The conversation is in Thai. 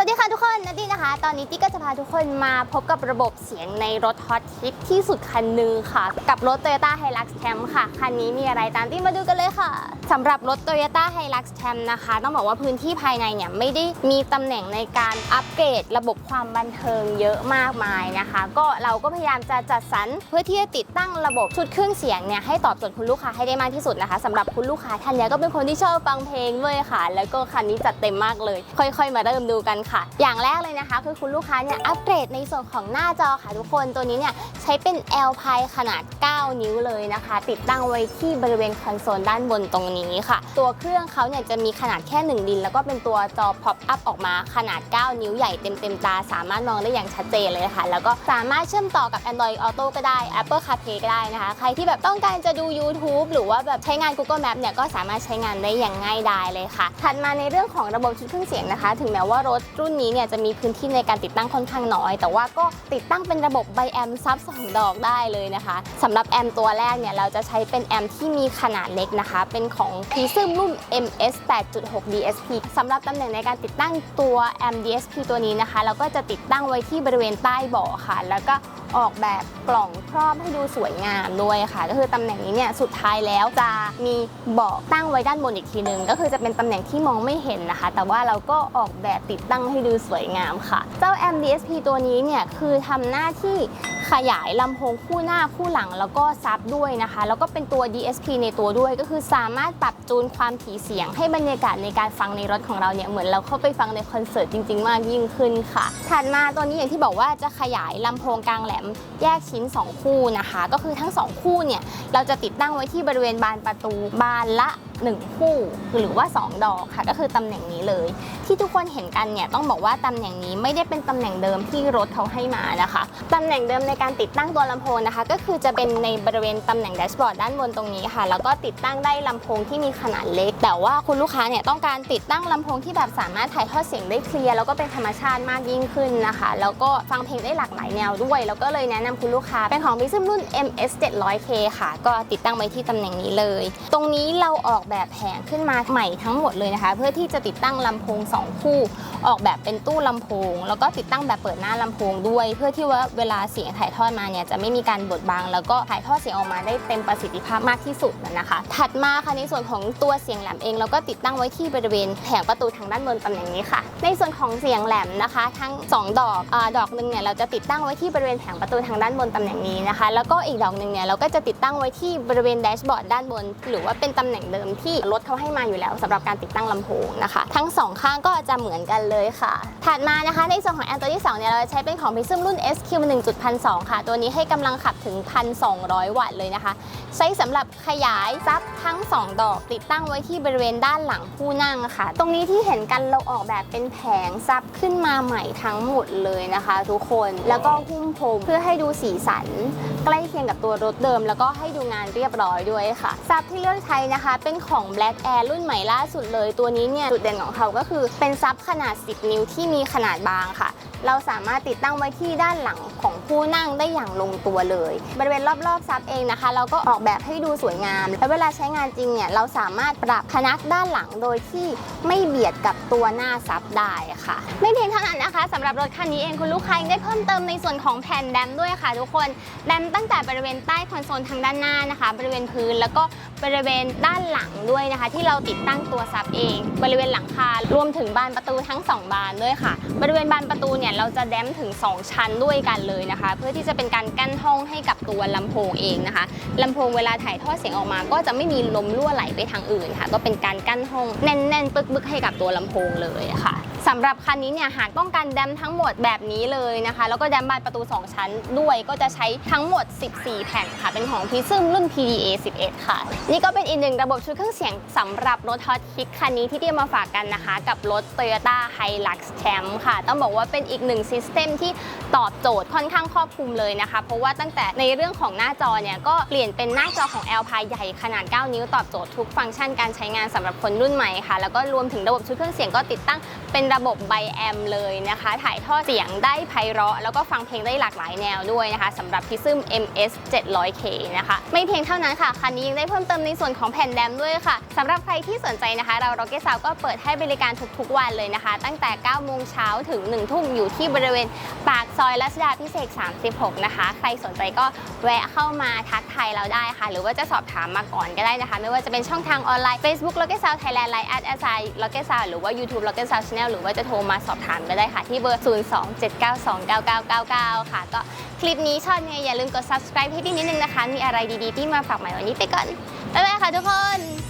สวัสดีค่ะทุกคนนัดดี้นะคะ ตอนนี้ตี้ก็จะพาทุกคนมาพบกับระบบเสียงในรถฮอตฮิตที่สุดคันหนึ่งค่ะ กับรถ Toyota Hilux Champ ค่ะ คันนี้มีอะไรตามที่มาดูกันเลยค่ะสำหรับรถ Toyota Hilux Champ นะคะ ต้องบอกว่าพื้นที่ภายในเนี่ยไม่ได้มีตำแหน่งในการอัปเกรดระบบความบันเทิงเยอะมากมายนะคะ ก็เราก็พยายามจะจัดสรรเพื่อที่จะติดตั้งระบบชุดเครื่องเสียงเนี่ยให้ตอบโจทย์คุณลูกค้าให้ได้มากที่สุดนะคะสำหรับคุณลูกค้าท่านนี้ก็เป็นคนที่ชอบฟังเพลงด้วยค่ะ แล้วก็คันนี้จัดเต็มมากเลย ค่อย ๆ มาเริ่มดูกันค่ะ อย่างแรกเลยนะคะคือคุณลูกค้าเนี่ยอัปเกรดในส่วนของหน้าจอค่ะทุกคนตัวนี้เนี่ยใช้เป็น L p i ขนาด 9 นิ้วเลยนะคะ ติดตั้งไว้ที่บริเวณคอนโซลด้านบนตรงนี้ค่ะ ตัวเครื่องเขาเนี่ยจะมีขนาดแค่ 1 ดิน แล้วก็เป็นตัวจอ pop up ออกมาขนาด 9 นิ้วใหญ่เต็มเต็มตา สามารถมองได้อย่างชัดเจนเลยค่ะ แล้วก็สามารถเชื่อมต่อกับ Android Auto ก็ได้ Apple CarPlay ก็ได้นะคะ ใครที่แบบต้องการจะดู YouTube หรือว่าแบบใช้งาน Google Map เนี่ยก็สามารถใช้งานได้อย่างง่ายดายเลยค่ะถัดมาในเรื่องของระบบชุดเครื่องเสียงนะคะ ถึงแม้ว่ารถรุ่นนี้เนี่ยจะมีพื้นที่ในการติดตั้งค่อนข้างน้อย แต่ว่าก็ติดตั้งเป็นระบบไบแอมซับสองดอกได้เลยนะคะสำหรับแอมตัวแรกเนี่ยเราจะใช้เป็นแอมที่มีขนาดเล็กนะคะ เป็นของ p r i s m รุ่น MS 8.6 DSP สำหรับตำแหน่งในการติดตั้งตัวแอม DSP ตัวนี้นะคะ เราก็จะติดตั้งไว้ที่บริเวณใต้เบาะค่ะ แล้วก็ ออกแบบกล่องครอบให้ดูสวยงามด้วยค่ะ ก็คือตำแหน่งนี้เนี่ยสุดท้ายแล้วจะมีเบาะตั้งไว้ด้านบนอีกทีนึง ก็คือจะเป็นตำแหน่งที่มองไม่เห็นนะคะ แต่ว่าเราก็ออกแบบติดตั้งให้ดูสวยงามค่ะ เจ้า M DSP ตัวนี้เนี่ยคือทำหน้าที่ ขยายลำโพงคู่หน้าคู่หลังแล้วก็ซับด้วยนะคะ แล้วก็เป็นตัว DSP ในตัวด้วยก็คือสามารถปรับจูนความถี่เสียง ให้บรรยากาศในการฟังในรถของเราเนี่ยเหมือนเราเข้าไปฟังในคอนเสิร์ตจริง ๆ มากยิ่งขึ้นค่ะ ถัดมาตัวนี้อย่างที่บอกว่าจะขยายลำโพงกลางแหลมแยกชิ้น 2 คู่นะคะ ก็คือทั้ง 2 คู่เนี่ยเราจะติดตั้งไว้ที่บริเวณบานประตูบานละ 1 คู่หรือว่า 2 ดอกค่ะ ก็คือตำแหน่งนี้เลย ที่ทุกคนเห็นกันเนี่ยต้องบอกว่าตำแหน่งนี้ไม่ได้เป็นตำแหน่งเดิมที่รถเขาให้มานะคะตำแหน่งเดิมในการติดตั้งตัวลำโพงนะคะ ก็คือจะเป็นในบริเวณตำแหน่งแดชบอร์ดด้านบนตรงนี้ค่ะ แล้วก็ติดตั้งได้ลำโพงที่มีขนาดเล็ก แต่ว่าคุณลูกค้าเนี่ยต้องการติดตั้งลำโพงที่แบบสามารถถ่ายทอดเสียงได้เคลียร์แล้วก็เป็นธรรมชาติมากยิ่งขึ้นนะคะ แล้วก็ฟังเพลงได้หลากหลายแนวด้วย แล้วก็เลยแนะนำคุณลูกค้าเป็นของ Prism รุ่น MS 700K ค่ะ ก็ติดตั้งไว้ที่ตำแหน่งนี้เลย ตรงนี้เราออกแบบแผงขึ้นมาใหม่ทั้งหมดเลยนะคะ เพื่อที่จะติดตั้งลำโพง 2 คู่ ออกแบบเป็นตู้ลำโพง แล้วก็ติดตั้งแบบเปิดหน้าลำโพงด้วย เพื่อที่ว่าเวลาเสียงถ่ายทอดมาเนี่ยจะไม่มีการบดบัง แล้วก็ถ่ายทอดเสียงออกมาได้เต็มประสิทธิภาพมากที่สุดนะคะ ถัดมาค่ะในส่วนของตัวเสียงแหลมเองเราก็ติดตั้งไว้ที่บริเวณแผงประตูทางด้านบนตำแหน่งนี้ค่ะ ในส่วนของเสียงแหลมนะคะ ทั้ง 2 ดอกอดอกหนึ่งเนี่ยเราจะติดตั้งไว้ที่บริเวณแผงประตูทางด้านบนตำแหน่งนี้นะคะ แล้วก็อีกดอกหนึ่งเนี่ยเราก็จะติดตั้งไว้ที่บริเวณแดชบอร์ดด้านบน หรือว่าเป็นตำแหน่งเดิมที่รถเขาให้มาอยู่แล้วสำหรับการติดตั้งลำโพงนะคะ ทั้งสองข้างก็จะเหมือนกันเลยค่ะ ถัดมานะคะในส่วนของแอมตัวที่2เนี่ยเราจะใช้เป็นของ Prism รุ่น SQ 1.1.2ค่ะ ตัวนี้ให้กำลังขับถึง 1,200 วัตต์เลยนะคะ ใช้สำหรับขยายซับทั้ง 2 ดอก ติดตั้งไว้ที่บริเวณด้านหลังผู้นั่งค่ะ ตรงนี้ที่เห็นกันเราออกแบบเป็นแผงซับขึ้นมาใหม่ทั้งหมดเลยนะคะ ทุกคนแล้วก็หุ้มพรมเพื่อให้ดูสีสัน ใกล้เคียงกับตัวรถเดิม แล้วก็ให้ดูงานเรียบร้อยด้วยค่ะซับที่เลือกใช้นะคะเป็นของ Black Air รุ่นใหม่ล่าสุดเลย ตัวนี้เนี่ยจุดเด่นของเขาก็คือเป็นซับขนาด 10 นิ้วที่มีขนาดบางค่ะ เราสามารถติดตั้งไว้ที่ด้านหลังของผู้นั่งได้อย่างลงตัวเลย บริเวณรอบๆซับเองนะคะ เราก็ออกแบบให้ดูสวยงาม และเวลาใช้งานจริงเนี่ยเราสามารถปรับพนักด้านหลังโดยที่ไม่เบียดกับตัวหน้าซับได้ค่ะ ไม่เพียงเท่านั้นนะคะสำหรับรถคันนี้เองคุณลูกค้ายังได้เพิ่มเติมในส่วนของแผ่นแดมด้วยค่ะ ทุกคนแดมตั้งแต่บริเวณใต้คอนโซลทางด้านหน้านะคะ บริเวณพื้นแล้วก็บริเวณด้านหลังด้วยนะคะ ที่เราติดตั้งตัวซับเอง บริเวณหลังคารวมถึงบานประตูทั้งสองบานด้วยค่ะ บริเวณบานประตูเนี่ยเราจะแดมถึง 2 ชั้นด้วยกันเลยนะคะ เพื่อที่จะเป็นการกั้นห้องให้กับตัวลำโพงเองนะคะลำโพงเวลาถ่ายทอดเสียงออกมา ก็จะไม่มีลมรั่วไหลไปทางอื่นค่ะ ก็เป็นการกั้นห้องแน่นๆปึกๆให้กับตัวลำโพงเลยค่ะ สำหรับคันนี้เนี่ยหากต้องการแดมทั้งหมดแบบนี้เลยนะคะ แล้วก็แดมบานประตู 2 ชั้นด้วยก็จะใช้ทั้งหมด 14 แผ่นค่ะ เป็นของ Prism รุ่น PDA 11 ค่ะ นี่ก็เป็นอีกหนึ่งระบบชุดเครื่องเสียงสำหรับรถฮอตฮิตคันนี้ที่เตรียมมาฝากกันนะคะ กับรถ Toyota Hilux Champ ค่ะ ต้องบอกว่าเป็นอีกหนึ่งซิสเต็มที่ตตอบโจทย์ค่อนข้างครอบคลุมเลยนะคะ เพราะว่าตั้งแต่ในเรื่องของหน้าจอเนี่ยก็เปลี่ยนเป็นหน้าจอของ L พายใหญ่ขนาด 9 นิ้วตอบโจทย์ทุกฟังก์ชันการใช้งานสำหรับคนรุ่นใหม่ค่ะ แล้วก็รวมถึงระบบชุดเครื่องเสียงก็ติดตั้งเป็นระบบไบแอมเลยนะคะ ถ่ายทอดเสียงได้ไพเราะ แล้วก็ฟังเพลงได้หลากหลายแนวด้วยนะคะสำหรับพิซึม MS 700K นะคะ ไม่เพียงเท่านั้นค่ะ คันนี้ยังได้เพิ่มเติมในส่วนของแผ่นแรมด้วยค่ะสำหรับใครที่สนใจนะคะ เรา Rocket Sound ก็เปิดให้บริการทุกๆวันเลยนะคะ ตั้งแต่ 9 โมงเช้าถึง 1 ทุ่มอยู่ที่บริเวณปากซอยรัชดาพิเศษ 36 นะคะ ใครสนใจก็แวะเข้ามาทักทายเราได้ค่ะ หรือว่าจะสอบถามมาก่อนก็ได้นะคะ ไม่ว่าจะเป็นช่องทางออนไลน์ Facebook Rocket Sound Thailand Line at s i Rocket Sound หรือว่า YouTube Rocket Sound Channel หรือว่าจะโทรมาสอบถามก็ได้ค่ะ ที่เบอร์ 027929999 ค่ะ ก็คลิปนี้ชอบยังไงอย่าลืมกด subscribe ให้พี่นิดนึงนะคะ มีอะไรดีๆ ที่มาฝากใหม่วันนี้ไปก่อน บ๊ายบายค่ะทุกคน